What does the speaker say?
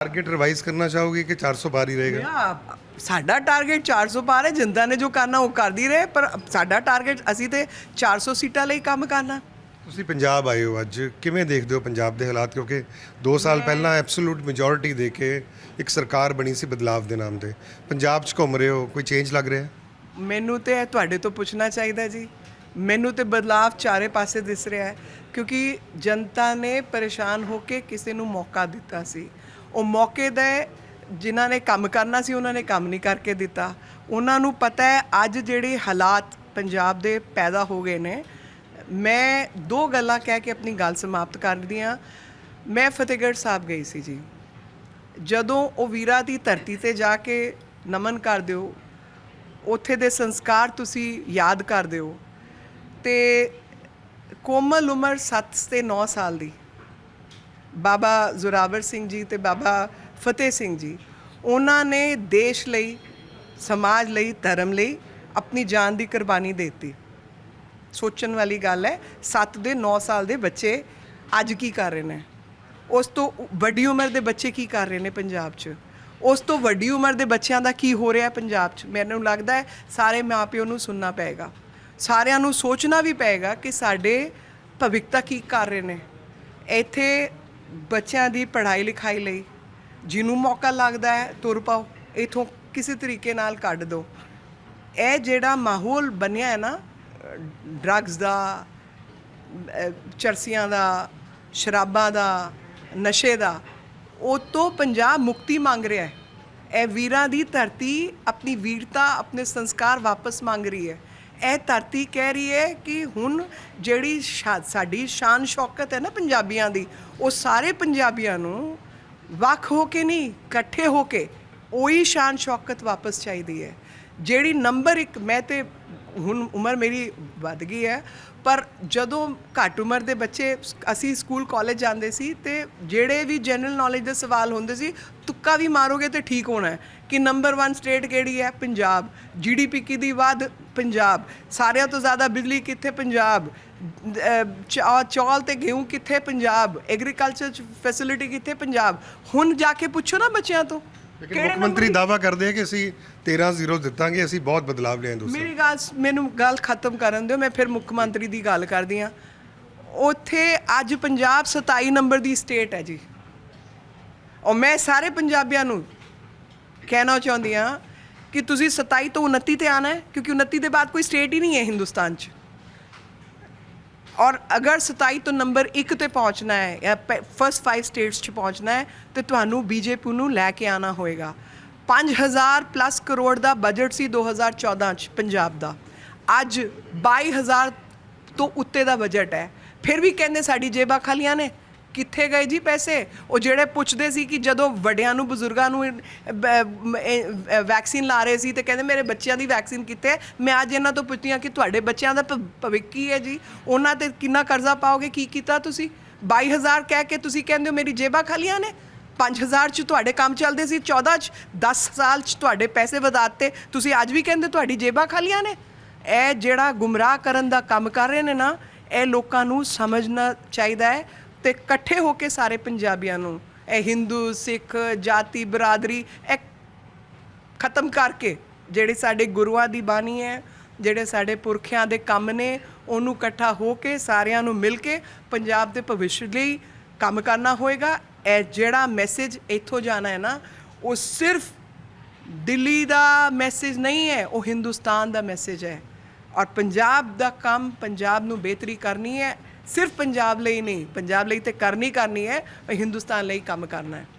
Target revise ਕਰਨਾ ਚਾਹੋਗੇ ਕਿ 400 ਪਾਰ ਹੀ ਰਹੇਗਾ? ਯਾ ਸਾਡਾ ਟਾਰਗੇਟ 400 ਪਾਰ ਹੈ ਜਨਤਾ ਨੇ ਜੋ ਕਰਨਾ ਉਹ ਕਰਦੀ ਰਹੇ ਪਰ ਸਾਡਾ ਟਾਰਗੇਟ ਅਸੀਂ ਤੇ 400 ਸੀਟਾਂ ਲਈ ਕੰਮ ਕਰਨਾ। ਤੁਸੀਂ ਪੰਜਾਬ ਆਏ ਹੋ ਅੱਜ ਕਿਵੇਂ ਦੇਖਦੇ ਹੋ ਪੰਜਾਬ ਦੇ ਹਾਲਾਤ? ਕਿਉਂਕਿ 2 ਸਾਲ ਪਹਿਲਾਂ ਐਬਸੋਲੂਟ ਮੈਜੋਰਿਟੀ ਦੇ ਕੇ ਇੱਕ ਸਰਕਾਰ ਬਣੀ ਸੀ ਬਦਲਾਵ ਦੇ ਨਾਮ ਤੇ। ਪੰਜਾਬ 'ਚ ਘੁੰਮ ਰਹੇ ਹੋ ਕੋਈ ਚੇਂਜ ਲੱਗ ਰਿਹਾ? ਹੈ ਮੈਨੂੰ ਤੇ ਇਹ ਤੁਹਾਡੇ ਤੋਂ ਪੁੱਛਣਾ ਚਾਹੀਦਾ ਜੀ। ਮੈਨੂੰ ਤੇ ਬਦਲਾਵ ਚਾਰੇ ਪਾਸੇ ਦਿਸ ਰਿਹਾ ਹੈ ਕਿਉਂਕਿ ਜਨਤਾ ਨੇ ਪਰੇਸ਼ਾਨ ਹੋ ਕੇ ਕਿਸੇ ਨੂੰ ਮੌਕਾ ਦਿੱਤਾ ਸੀ। ਉਹ ਮੌਕੇ ਦੇ ਜਿਨ੍ਹਾਂ ਨੇ ਕੰਮ ਕਰਨਾ ਸੀ, ਉਹਨਾਂ ਨੇ ਕੰਮ ਨਹੀਂ ਕਰਕੇ ਦਿੱਤਾ। ਉਹਨਾਂ ਨੂੰ ਪਤਾ ਹੈ, ਅੱਜ ਜਿਹੜੇ ਹਾਲਾਤ ਪੰਜਾਬ ਦੇ ਪੈਦਾ ਹੋ ਗਏ ਨੇ, ਮੈਂ ਦੋ ਗੱਲਾਂ ਕਹਿ ਕੇ ਆਪਣੀ ਗੱਲ ਸਮਾਪਤ ਕਰਦੀ ਹਾਂ। ਮੈਂ ਫਤਿਹਗੜ੍ਹ ਸਾਹਿਬ ਗਈ ਸੀ ਜੀ। ਜਦੋਂ ਉਹ ਵੀਰਾ ਦੀ ਧਰਤੀ ਤੇ ਜਾ ਕੇ ਨਮਨ ਕਰ ਦਿਓ, ਉੱਥੇ ਦੇ ਸੰਸਕਾਰ ਤੁਸੀਂ ਯਾਦ ਕਰ ਦਿਓ। ਤੇ ਕੋਮਲ ਉਮਰ 7 ਤੇ 9 ਸਾਲ ਦੀ। ਬਾਬਾ ਜ਼ੋਰਾਵਰ ਸਿੰਘ ਜੀ ਤੇ ਬਾਬਾ ਫਤਿਹ ਸਿੰਘ ਜੀ, ਉਹਨਾਂ ਨੇ ਦੇਸ਼ ਲਈ, ਸਮਾਜ ਲਈ, ਧਰਮ ਲਈ ਆਪਣੀ ਜਾਨ ਦੀ ਕੁਰਬਾਨੀ ਦੇ ਦਿੱਤੀ। ਸੋਚਣ ਵਾਲੀ ਗੱਲ ਹੈ 7 ਦੇ 9 ਸਾਲ ਦੇ ਬੱਚੇ ਅੱਜ ਕੀ ਕਰ ਰਹੇ ਨੇ? ਉਸ ਤੋਂ ਵੱਡੀ ਉਮਰ ਦੇ ਬੱਚੇ ਕੀ ਕਰ ਰਹੇ ਨੇ ਪੰਜਾਬ 'ਚ? ਉਸ ਤੋਂ ਵੱਡੀ ਉਮਰ ਦੇ ਬੱਚਿਆਂ ਦਾ ਕੀ ਹੋ ਰਿਹਾ ਪੰਜਾਬ 'ਚ? ਮੈਨੂੰ ਲੱਗਦਾ ਹੈ ਸਾਰੇ ਮਾਪਿਓ ਨੂੰ ਸੁਣਨਾ ਪਏਗਾ। ਸਾਰਿਆਂ ਨੂੰ ਸੋਚਣਾ ਵੀ ਪਏਗਾ ਕਿ ਸਾਡੇ ਭਵਿੱਖਤਾ ਕੀ ਕਰ ਰਹੇ ਨੇ? ਇੱਥੇ ਬੱਚਿਆਂ ਦੀ ਪੜ੍ਹਾਈ ਲਿਖਾਈ ਲਈ ਜਿਹਨੂੰ ਮੌਕਾ ਲੱਗਦਾ ਹੈ, ਤੁਰ ਪਾਓ, ਇਥੋਂ ਕਿਸੇ ਤਰੀਕੇ ਨਾਲ ਕੱਢ ਦਿਓ। ਇਹ ਜਿਹੜਾ ਮਾਹੌਲ ਬਣਿਆ ਹੈ ਨਾ ਡਰੱਗਸ ਦਾ ਚਰਸੀਆਂ ਦਾ, ਸ਼ਰਾਬਾਂ ਦਾ, ਨਸ਼ੇ ਦਾ, ਉਹ ਤੋਂ ਪੰਜਾਬ ਮੁਕਤੀ ਮੰਗ ਰਿਹਾ ਹੈ। ਇਹ ਵੀਰਾਂ ਦੀ ਧਰਤੀ ਆਪਣੀ ਵੀਰਤਾ, ਆਪਣੇ ਸੰਸਕਾਰ ਵਾਪਸ ਮੰਗ ਰਹੀ ਹੈ। ਇਹ ਧਰਤੀ ਕਹਿ ਰਹੀ ਹੈ ਕਿ ਹੁਣ ਜਿਹੜੀ ਸ਼ਾ- ਸਾਡੀ ਸ਼ਾਨ ਸ਼ੌਕਤ ਹੈ ਨਾ ਪੰਜਾਬੀਆਂ ਦੀ, ਉਹ ਸਾਰੇ ਪੰਜਾਬੀਆਂ ਨੂੰ ਵੱਖ ਹੋ ਕੇ ਨਹੀਂ, ਇਕੱਠੇ ਹੋ ਕੇ ਉਹੀ ਸ਼ਾਨ ਸ਼ੌਕਤ ਵਾਪਸ ਚਾਹੀਦੀ ਹੈ। ਜਿਹੜੀ ਨੰਬਰ ਇੱਕ, ਮੈਂ ਤੇ ਹੁਣ ਉਮਰ ਮੇਰੀ ਵੱਧ ਗਈ ਹੈ, ਪਰ ਜਦੋਂ ਘੱਟ ਉਮਰ ਦੇ ਬੱਚੇ ਅਸੀਂ ਸਕੂਲ ਕਾਲਜ ਜਾਂਦੇ ਸੀ ਤੇ ਜਿਹੜੇ ਵੀ ਜਨਰਲ ਨੌਲੇਜ ਦੇ ਸਵਾਲ ਹੁੰਦੇ ਸੀ, ਤੁੱਕਾ ਵੀ ਮਾਰੋਗੇ ਤੇ ਠੀਕ ਹੋਣਾ ਹੈ ਕਿ ਨੰਬਰ 1 ਸਟੇਟ ਕਿਹੜੀ ਹੈ? ਪੰਜਾਬ। ਜੀਡੀਪੀ ਕਿਹਦੀ ਵੱਧ? ਪੰਜਾਬ। ਸਾਰਿਆਂ ਤੋਂ ਜ਼ਿਆਦਾ ਬਿਜਲੀ ਕਿੱਥੇ? ਪੰਜਾਬ। ਚੌਲ ਤੇ ਗੇਹੂੰ ਕਿੱਥੇ? ਪੰਜਾਬ। ਐਗਰੀਕਲਚਰ ਫੈਸਿਲਿਟੀ ਕਿੱਥੇ? ਪੰਜਾਬ। ਹੁਣ ਜਾ ਕੇ ਪੁੱਛੋ ਨਾ ਬੱਚਿਆਂ ਤੋਂ। ਲੇਕਿਨ ਮੁੱਖ ਮੰਤਰੀ ਦਾਵਾ ਕਰਦੇ ਆ ਕਿ ਅਸੀਂ 13 ਜ਼ੀਰੋ ਦਿੱਤਾਂਗੇ ਅਸੀਂ ਬਹੁਤ ਬਦਲਾਵ ਲਿਆਏ ਦੋਸਤੋ। ਮੇਰੀ ਗੱਲ ਮੈਨੂੰ ਗੱਲ ਖਤਮ ਕਰਨ ਦਿਓ ਮੈਂ ਫਿਰ ਮੁੱਖ ਮੰਤਰੀ ਦੀ ਗੱਲ ਕਰਦੀ ਆ ਉੱਥੇ ਅੱਜ ਪੰਜਾਬ 27 ਨੰਬਰ ਦੀ ਸਟੇਟ ਹੈ ਜੀ। ਔਰ ਮੈਂ ਸਾਰੇ ਪੰਜਾਬੀਆਂ ਨੂੰ ਕਹਿਣਾ ਚਾਹੁੰਦੀ ਆ ਕਿ ਤੁਸੀਂ 27 ਤੋਂ 29 ਤੇ ਆਣਾ ਹੈ ਕਿਉਂਕਿ 29 ਦੇ ਬਾਅਦ ਕੋਈ ਸਟੇਟ ਹੀ ਨਹੀਂ ਹੈ ਹਿੰਦੁਸਤਾਨ 'ਚ। ਔਰ ਅਗਰ 27 ਤੋਂ ਨੰਬਰ 1 ਤੇ ਪਹੁੰਚਣਾ ਹੈ, ਜਾਂ ਫਸਟ 5 ਸਟੇਟਸ 'ਚ ਪਹੁੰਚਣਾ ਹੈ, ਤੇ ਤੁਹਾਨੂੰ ਬੀਜੇਪੀ ਨੂੰ ਲੈ ਕੇ ਆਣਾ ਹੋਏਗਾ। 5000 ਪਲੱਸ ਕਰੋੜ ਦਾ ਬਜਟ ਸੀ 2014 'ਚ ਪੰਜਾਬ ਦਾ। ਅੱਜ 22000 ਤੋਂ ਉੱਤੇ ਦਾ ਬਜਟ ਹੈ। ਫਿਰ ਵੀ ਕਹਿੰਦੇ ਸਾਡੀ ਜੇਬਾਂ ਖਾਲੀਆਂ ਨੇ। ਕਿੱਥੇ ਗਏ ਜੀ ਪੈਸੇ? ਉਹ ਜਿਹੜੇ ਪੁੱਛਦੇ ਸੀ ਕਿ ਜਦੋਂ ਵੱਡਿਆਂ ਨੂੰ, ਬਜ਼ੁਰਗਾਂ ਨੂੰ ਵੈਕਸੀਨ ਲਾ ਰਹੇ ਸੀ ਤੇ ਕਹਿੰਦੇ ਮੇਰੇ ਬੱਚਿਆਂ ਦੀ ਵੈਕਸੀਨ ਕਿੱਥੇ? ਮੈਂ ਅੱਜ ਇਹਨਾਂ ਤੋਂ ਪੁੱਛਦੀ ਹਾਂ ਕਿ ਤੁਹਾਡੇ ਬੱਚਿਆਂ ਦਾ ਭਵਿੱਖ ਕੀ ਹੈ ਜੀ? ਉਹਨਾਂ ਤੇ ਕਿੰਨਾ ਕਰਜ਼ਾ ਪਾਓਗੇ? ਕੀ ਕੀਤਾ ਤੁਸੀਂ? 22000 ਕਹਿ ਕੇ ਤੁਸੀਂ ਕਹਿੰਦੇ ਹੋ ਮੇਰੀ ਜੇਬਾਂ ਖਾਲੀਆਂ ਨੇ? 5000 ਚ ਤੁਹਾਡੇ ਕੰਮ ਚੱਲਦੇ ਸੀ 14 ਚ 10 ਸਾਲ ਚ ਤੁਹਾਡੇ ਪੈਸੇ ਵਧਾਤੇ। ਤੁਸੀਂ ਅੱਜ ਵੀ ਕਹਿੰਦੇ ਤੁਹਾਡੀ ਜੇਬਾਂ ਖਾਲੀਆਂ ਨੇ? ਇਹ ਜਿਹੜਾ ਗੁੰਮਰਾਹ ਕਰਨ ਦਾ ਕੰਮ ਕਰ ਰਹੇ ਨੇ ਨਾ, ਇਹ ਲੋਕਾਂ ਨੂੰ ਸਮਝਣਾ ਚਾਹੀਦਾ ਹੈ। ਤੇ ਇਕੱਠੇ ਹੋ ਕੇ ਸਾਰੇ ਪੰਜਾਬੀਆਂ ਨੂੰ, ਇਹ ਹਿੰਦੂ ਸਿੱਖ ਜਾਤੀ, ਬਰਾਦਰੀ, ਇਹ ਖਤਮ ਕਰਕੇ ਜਿਹੜੇ ਸਾਡੇ ਗੁਰੂਆਂ ਦੀ ਬਾਣੀ ਹੈ, ਜਿਹੜੇ ਸਾਡੇ ਪੁਰਖਿਆਂ ਦੇ ਕੰਮ ਨੇ, ਉਹਨੂੰ ਇਕੱਠਾ ਹੋ ਕੇ ਸਾਰਿਆਂ ਨੂੰ ਮਿਲ ਕੇ ਪੰਜਾਬ ਦੇ ਭਵਿੱਖ ਲਈ ਕੰਮ ਕਰਨਾ ਹੋਏਗਾ। ਇਹ ਜਿਹੜਾ ਮੈਸੇਜ ਇੱਥੋਂ ਜਾਣਾ ਹੈ ਨਾ, ਉਹ ਸਿਰਫ ਦਿੱਲੀ ਦਾ ਮੈਸੇਜ ਨਹੀਂ ਹੈ, ਉਹ ਹਿੰਦੁਸਤਾਨ ਦਾ ਮੈਸੇਜ ਹੈ। ਔਰ ਪੰਜਾਬ ਦਾ ਕੰਮ ਪੰਜਾਬ ਨੂੰ ਬਿਹਤਰੀ ਕਰਨੀ ਹੈ। ਸਿਰਫ ਪੰਜਾਬ ਲਈ ਨਹੀਂ, ਪੰਜਾਬ ਲਈ ਤੇ ਕਰਨੀ ਕਰਨੀ ਹੈ ਹਿੰਦੁਸਤਾਨ ਲਈ ਕੰਮ ਕਰਨਾ ਹੈ।